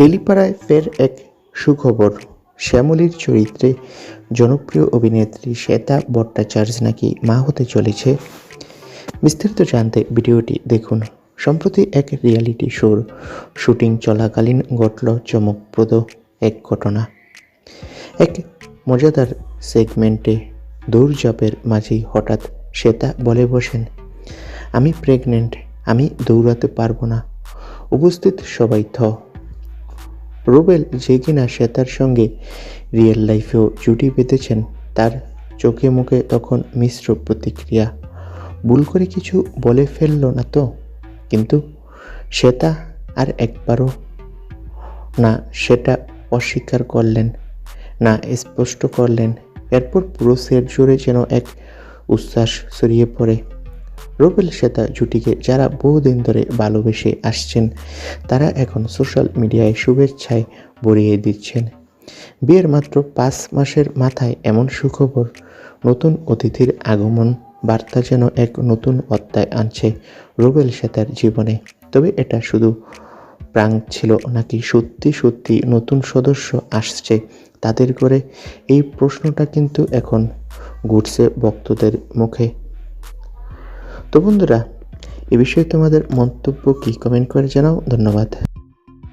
টেলিপাড়ায় ফের এক সুখবর। শ্যামলীর চরিত্রে জনপ্রিয় অভিনেত্রী শ্বেতা ভট্টাচার্য নাকি মা হতে চলেছে? বিস্তারিত জানতে ভিডিওটি দেখুন। সম্প্রতি এক রিয়ালিটি শোর শুটিং চলাকালীন ঘটল চমকপ্রদ এক ঘটনা। এক মজাদার সেগমেন্টে দৌড়ঝাঁপের মাঝেই হঠাৎ শ্বেতা বলে বসেন, আমি প্রেগনেন্ট আমি দৌড়াতে পারব না। উপস্থিত সবাই থ। রুবেল যে কিনা শ্বেতার সঙ্গে রিয়েল লাইফেও জুটি বেঁধেছেন, তার চোখে মুখে তখন মিশ্র প্রতিক্রিয়া। ভুল করে কিছু বলে ফেলল না তো, কিন্তু শ্বেতা আর একবারও না, সেটা অস্বীকার করলেন, না স্পষ্ট করলেন। এরপর পুরো সেট জুড়ে যেন এক উচ্ছ্বাস ছড়িয়ে পড়ে। রুবেল শ্বেতা জুটিকে যারা বহুদিন ধরে ভালোবেসে আসছেন, তারা এখন সোশ্যাল মিডিয়ায় শুভেচ্ছায় ভরিয়ে দিচ্ছেন। বিয়ের মাত্র পাঁচ মাসের মাথায় এমন সুখবর, নতুন অতিথির আগমন, বার্তা যেন এক নতুন অধ্যায় আনছে রুবেল শ্বেতার জীবনে। তবে এটা শুধু প্রাং ছিল নাকি সত্যি সত্যি নতুন সদস্য আসছে তাদের করে? এই প্রশ্নটা কিন্তু এখন ঘুরছে ভক্তদের মুখে। তো বন্ধুরা এ বিষয়ে তোমাদের মন্তব্য কি? কমেন্ট করে জানাও। ধন্যবাদ।